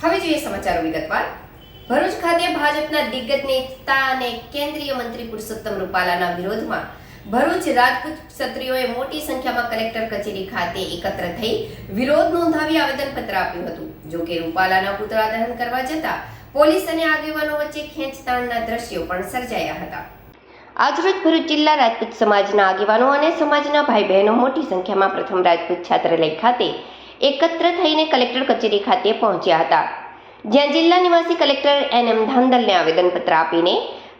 હવે જોઈએ સમાચારો વિગતવાર. ભરૂચ ખાતે ભાજપના દિગ્ગજ નેતા અને કેન્દ્રીય મંત્રી પુરુષોત્તમ રૂપાલાના વિરોધમાં ભરૂચ રાજપૂત ક્ષત્રિયોએ મોટી સંખ્યામાં કલેક્ટર કચેરી ખાતે એકત્ર થઈ વિરોધ નોંધાવી આવેદનપત્ર આપ્યું હતું. જો કે રૂપાલાના પુતળા દહન કરવા જતા પોલીસ અને આગેવાનો વચ્ચે ખેંચતાણના દ્રશ્યો પણ સર્જાયા હતા. આજરોજ ભરૂચ જિલ્લા રાજપૂત સમાજના આગેવાનો અને સમાજના ભાઈ બહેનો મોટી સંખ્યામાં પ્રથમ રાજપૂત છાત્રાલય ખાતે એકત્ર થઈને કલેક્ટર કચેરી ખાતે પહોંચ્યા હતા. જ્યાં જિલ્લા નિવાસી કલેક્ટર એન એમ ધાંધલને આવેદનપત્ર આપીને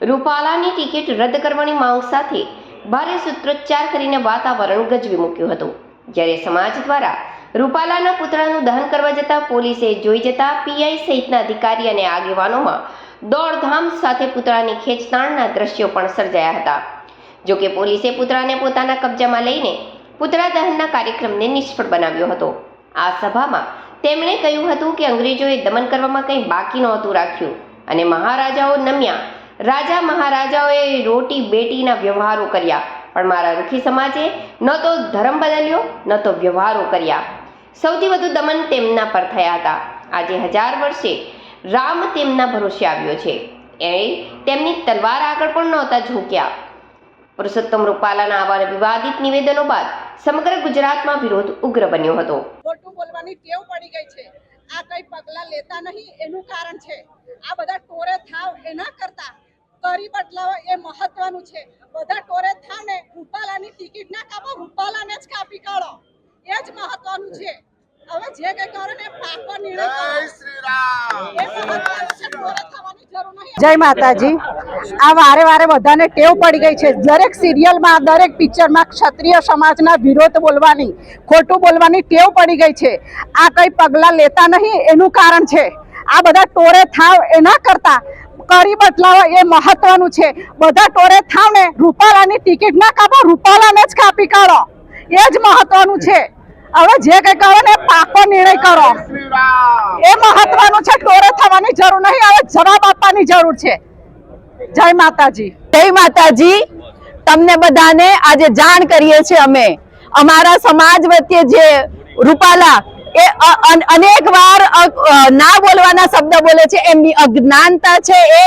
રૂપાલાની ટિકિટ રદ કરવાની માંગ સાથે ભારે સૂત્રોચ્ચાર કરીને વાતાવરણ ગજવી મૂક્યું હતું. જ્યારે સમાજ દ્વારા રૂપાલાના પુતળાનું દહન કરવા જતા પોલીસે જોઈ જતા પીઆઈ સહિતના અધિકારી અને આગેવાનોમાં દોડધામ સાથે પુતળાની ખેંચતાણના દ્રશ્યો પણ સર્જાયા હતા. જો કે પોલીસે પુતળાને પોતાના કબજામાં લઈને પુતળા દહનના કાર્યક્રમને નિષ્ફળ બનાવ્યો હતો. આ સભામાં તેમણે કહ્યું હતું કે અંગ્રેજોએ દમન કરવામાં કંઈ બાકી નહોતું રાખ્યું અને મહારાજાઓ નમ્યા. રાજા મહારાજાઓએ રોટી બેટીના વ્યવહારો કર્યા. પણ મારા રૂખી સમાજે ન તો ધર્મ બદલ્યો, ન તો વ્યવહારો કર્યા. સૌથી વધુ દમન તેમના પર થયા હતા. આજે હજાર વર્ષે રામ તેમના ભરોસે આવ્યો છે. એ તેમની તલવાર આગળ પણ નહોતા ઝૂક્યા. પુરુષોત્તમ રૂપાલાના આવા વિવાદિત નિવેદનો બાદ સમગ્ર ગુજરાતમાં વિરોધ ઉગ્ર બન્યો હતો. ખોટું ટેવ પડી ગઈ છે. આ કઈ પગલા લેતા નહીં એનું કારણ છે. આ બધા ટોરે થાવ એના કરતા કરી બદલાવો એ મહત્વનું છે. બધા ટોરે થાવ ને રૂપાલાની ટિકિટ ના કાપો રૂપાલાને જ કાપી કાઢો. એ જ મહત્વનું છે. હવે જે કઈ કરો ને પાકો નિર્ણય જય શ્રી રામ. જય માતાજી. આ વારે વારે બધાને ટેવ પડી ગઈ છે. દરેક સિરિયલમાં, દરેક પિક્ચરમાં ક્ષત્રિય સમાજના વિરોધ બોલવાની, ખોટું બોલવાની ટેવ પડી ગઈ છે. આ કઈ પગલાં લેતા નહીં, એનું કારણ છે. આ બધા ટોરે થાવ એના કરતા કરી બદલાવો એ મહત્વનું છે. બધા ટોરે થાવ ને રૂપાલાની ટિકિટ ના કાપો, રૂપાલાને જ કાપી કાઢો. એ જ મહત્વનું છે. હવે જે કઈ કરો ને, પાકો નિર્ણય કરો. એ મહત્વનું છે ટોરે થવાની જરૂર નહીં, હવે જવાબ આપવાની જરૂર છે. જય માતાજી. જય માતાજી. તમને બધાને આજે જાણ કરીએ છીએ અમે. અમારા સમાજ વચ્ચે જે રૂપાલા એ અનેક વાર ના બોલવાના શબ્દ બોલે છે, એમની અજ્ઞાનતા છે એ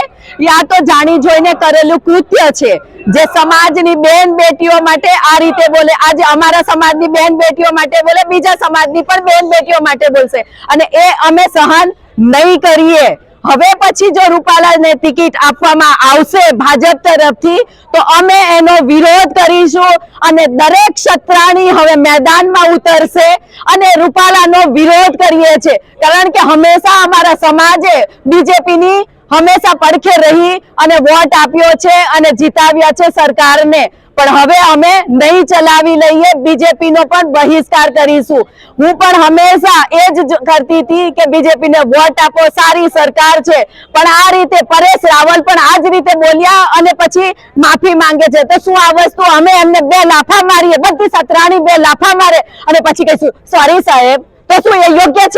યા તો જાણી જોઈને કરેલું કૃત્ય છે. જે સમાજની બેન બેટીઓ માટે આ રીતે બોલે, આજે અમારા સમાજની બેન બેટીઓ માટે બોલે, બીજા સમાજની પણ બેન બેટીઓ માટે બોલશે. અને એ અમે સહન નહીં કરીએ. હવે પછી જો રૂપાલાને ટિકિટ આપવામાં આવશે ભાજપ તરફથી, તો અમે એનો વિરોધ કરીશું અને દરેક ક્ષત્રાણી હવે મેદાનમાં ઉતરશે અને રૂપાલાનો વિરોધ કરીએ છીએ. કારણ કે હંમેશા અમારા સમાજે બીજેપીની હંમેશા પડખે રહી અને વોટ આપ્યો છે અને જીતાવ્યા છે સરકારને. પણ હવે અમે નહીં ચલાવી લઈએ, બીજેપીનો પણ બહિષ્કાર કરીશું. હું પણ હંમેશા એ જ કરતી હતી કે બીજેપીને વોટ આપો, સારી સરકાર છે. પણ આ રીતે પરેશ રાવલ પણ આ જ રીતે બોલ્યા અને પછી માફી માંગે છે. તો શું આ વસ્તુ અમે એમને બે લાફા મારીએ, બધી સતરાણી બે લાફા મારે અને પછી કહીશું સોરી સાહેબ, તો શું એ યોગ્ય છે?